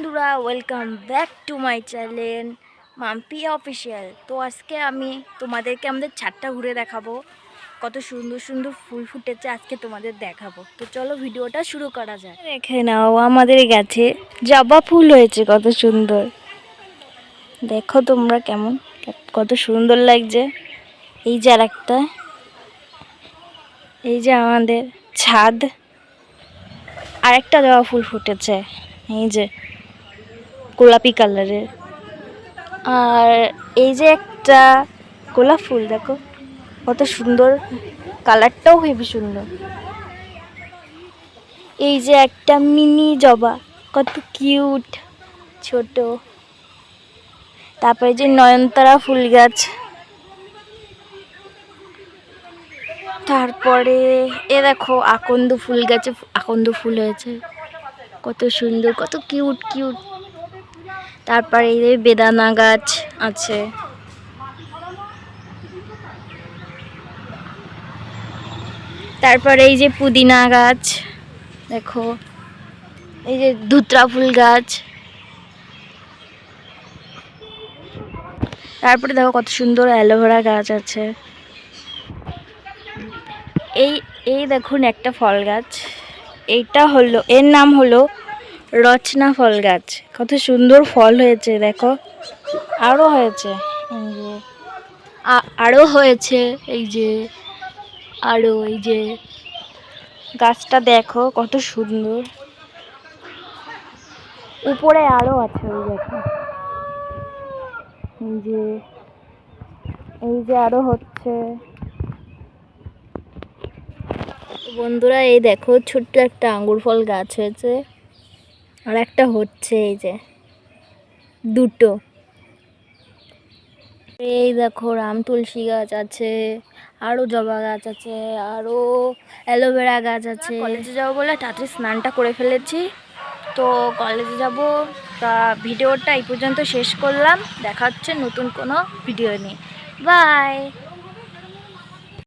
বন্ধুরা welcome back to my channel Mampi official তো আজকে আমি তোমাদেরকে আমাদের ছাদটা ঘুরে দেখাবো। কত সুন্দর সুন্দর ফুল ফুটেছে, আজকে তোমাদের দেখাবো। তো চলো ভিডিওটা শুরু করা যায় দেখে নাও, আমাদের গাছে জবা ফুল হয়েছে, কত সুন্দর। দেখো তোমরা কেমন, কত সুন্দর লাগছে। এই যে আর একটা এই যে আমাদের ছাদ। আরেকটা জবা ফুল ফুটেছে। এই যে গোলাপি কালারের। আর এই যে একটা গোলাপ ফুল, দেখো। কত সুন্দর। কালারটাও হেবি সুন্দর। এই যে একটা মিনি জবা, কত কিউট, ছোট। তারপরে যে নয়নতারা ফুল গাছ। তারপরে এ দেখো, আকন্দ ফুল গাছে, আকন্দ ফুল হয়েছে। কত সুন্দর, কত কিউট কিউট। তারপরে এই যে বেদানা গাছ আছে। তারপরে এই যে পুদিনা গাছ, দেখো। এই যে ধুতরা ফুল গাছ। তারপরে দেখো কত সুন্দর অ্যালোভেরা গাছ আছে। এই এই দেখুন একটা ফল গাছ। এইটা হলো, এর নাম হলো রচনা ফল গাছ। কত সুন্দর ফল হয়েছে, দেখো। আরও হয়েছে। যে আরও হয়েছে, এই যে আরও এই যে। গাছটা দেখো, কত সুন্দর। উপরে আরও আছে, ওই দেখো। এই যে এই যে আরও হচ্ছে। বন্ধুরা, এই দেখো, ছোট্ট একটা আঙ্গুর ফল গাছ হয়েছে। আর একটা হচ্ছে এই যে দুটো। এই দেখো রাম তুলসী গাছ আছে আরও জবা গাছ আছে আরও অ্যালোভেরা গাছ আছে। কলেজে যাব বলে তাড়াতাড়ি স্নানটা করে ফেলেছি। তো কলেজে যাব, তা ভিডিওটা এই পর্যন্ত শেষ করলাম। দেখা হচ্ছে নতুন কোনো ভিডিও নিয়ে। বাই!